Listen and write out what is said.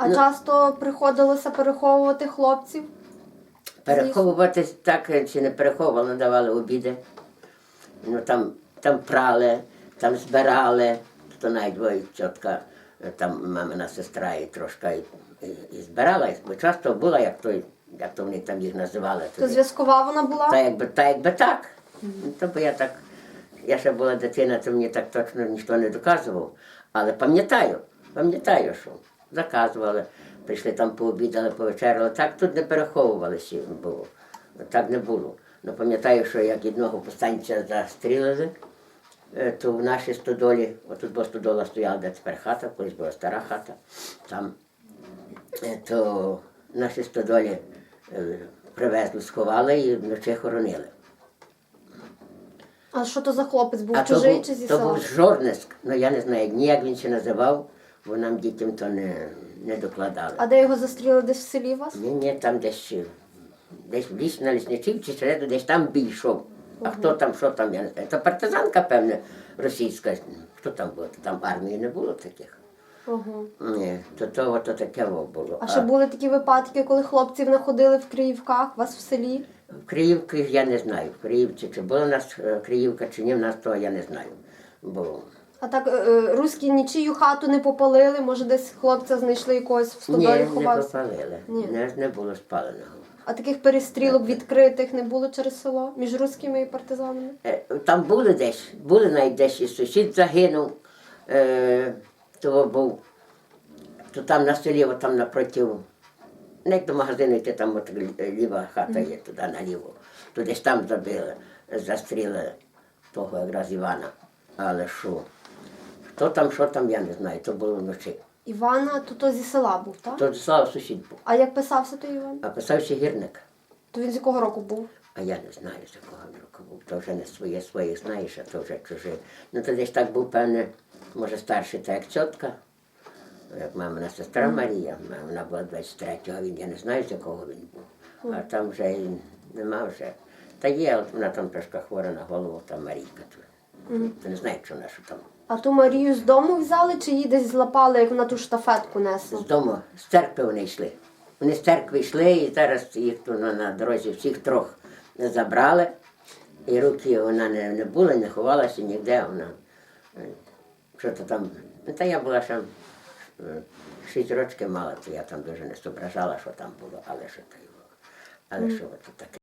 А Ну. часто приходилося переховувати хлопців? Переховувати так е, чи не переховували, давали обіди. Ну, там, там прали, там збирали, то навіть ой, тітка, е, там мамина сестра і трошки і, і, і збирала, і бо часто була, як той, як то вони там їх називали. То зв'язкова вона була? Та якби, та якби так. Ну, То бо я так, я ще була дитина, то мені так точно ніхто не доказував. Але пам'ятаю, пам'ятаю, що заказували, прийшли там пообідали, повечеряли. Так тут не переховувалися було. Так не було. Ну пам'ятаю, що як одного повстанця застрілили, е, то в нашій стодолі, отут бо стодола стояла, де тепер хата, колись була стара хата, там Е, то наші стодолі е, привезли, сховали і вночі хоронили. А що то за хлопець був? А то Чужий був, чи зі то був жорниск, ну я не знаю, ніяк він ще називав, бо нам дітям то не, не докладали. А де його застріли десь в селі вас? Ні, ні, там десь, десь в ліс на лісничів чи середу, десь там бій йшов. А хто там, що там, я не знаю. То партизанка, певне, російська. Хто там був? Там армії не було таких. Ага. Ні, то то, то таке було. А ще були такі випадки, коли хлопців знаходили в Криївках, вас в селі? В Криївці я не знаю. В Криївці чи була у нас е, Криївка, чи ні, в нас того я не знаю. Бо А так е, е, руські нічию хату не попалили, може десь хлопця знайшли якогось в ні, стодолі не ховався. попалили. Ні. Не, не було спаленого. А таких перестрілок відкритих не було через село між руськими і партизанами? Е, Там були десь, були навіть десь і сусід загинув, е, то був, то там на селі, от там напротив, не як до магазину йти, там от лі- ліва хата є, туди наліво. То десь там забили, застріли того якраз Івана. Але що? Хто там, що там, я не знаю, то було вночі. Івана то, то зі села був, так? То слава сусід був. А як писався той Іван? А писав ще гірник. То він з якого року був? А я не знаю, з якого він року був. То вже не своє своїх знаєш, а то вже чужі. Ну то десь так був, певне, може старший, так як тітка. Як мамина сестра Марія, вона була 23-го, він я не знаю, з якого він був. А там вже і нема вже. Та є, от вона там трошки хвора на голову, там Марійка. То, то не знаю, що вона що там. А ту Марію з дому взяли чи її десь злапали, як вона ту штафетку несла? З дому, з церкви вони йшли. Вони з церкви йшли і зараз їх тут на, на дорозі всіх трьох забрали. І руки вона не, не була, не ховалася ніде. Вона е, що то там. Ну, та я була ще е, шість років мала, то я там дуже не зображала, що там було, але що то було. Але що то таке.